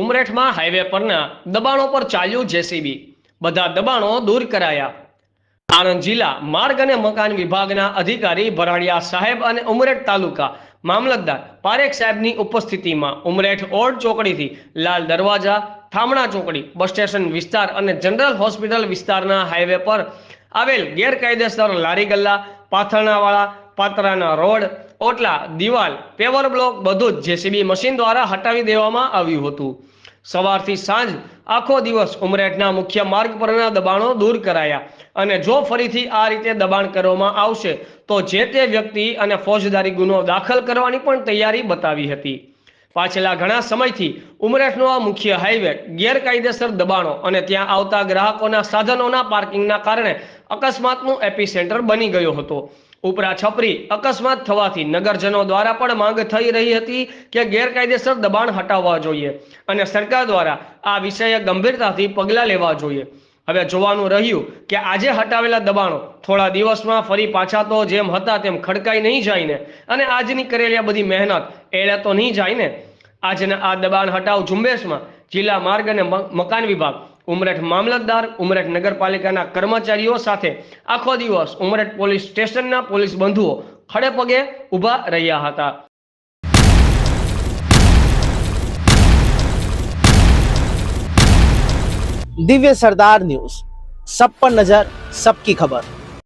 ઉમરેઠમાં highway પરના દબાણો પર ચાલ્યું જેસીબી બધા દબાણો દૂર કરાયા. આણંદ જિલ્લા માર્ગ અને મકાન વિભાગના અધિકારી ભરાડિયા સાહેબ અને ઉમરેઠ તાલુકા મામલતદાર પારેખ સાહેબની ઉપસ્થિતિમાં ઉમરેઠ ઓડ ચોકડીથી લાલ દરવાજા, થામણા ચોકડી, બસ સ્ટેશન વિસ્તાર અને જનરલ હોસ્પિટલ વિસ્તારના હાઈવે પર આવેલ ગેરકાયદેસર લારી ગલ્લા પાથરણાવાળા, પાતરાના રોડ, ઓટલા, દિવાલ પેવર બ્લોક બધું જ જેસીબી મશીન દ્વારા હટાવી દેવામાં આવ્યું હતું. સવારથી સાંજ આખો દિવસ ઉમરેઠના મુખ્ય માર્ગ પરના દબાણો દૂર કરાયા અને જો ફરીથી આ રીતે દબાણ કરવામાં આવશે, તો જે તે વ્યક્તિ અને ફોજદારી ગુનો દાખલ કરવાની પણ તૈયારી બતાવી હતી. પાછલા ઘણા સમયથી ઉમરેઠનો આ મુખ્ય હાઈવે ગેરકાયદેસર દબાણો અને ત્યાં આવતા ગ્રાહકોના સાધનોના પાર્કિંગના કારણે અકસ્માતનું એપિસેન્ટર બની ગયો હતો. ઉપરા છપરી અકસ્માત થવાથી નગરજનો દ્વારા પણ માંગ થઈ રહી હતી કે ગેરકાયદેસર દબાણ હટાવવા જોઈએ અને સરકાર દ્વારા આ વિષયે ગંભીરતાથી પગલાં લેવા જોઈએ. હવે જોવાનું રહ્યું કે આજે હટાવેલા દબાણો થોડા દિવસમાં ફરી પાછા તો જેમ હતા તેમ ખડકાઈ નહીં જાય ને. અને આજની કરેલી આ બધી મહેનત એડા તો નહીં જાય ને. આજના આ દબાણ હટાવ ઝુંબેશમાં જિલ્લા માર્ગ અને મકાન વિભાગ, ઉમરેઠ મામલતદાર, ઉમરેઠ નગરપાલિકાના કર્મચારીઓ સાથે આખો દિવસ ઉમરેઠ પોલીસ સ્ટેશનના પોલીસ બંધુઓ ખડે પગે ઊભા રહ્યા હતા. દિવ્ય સરદાર ન્યૂઝ. સબ પર નજર, સબકી ખબર.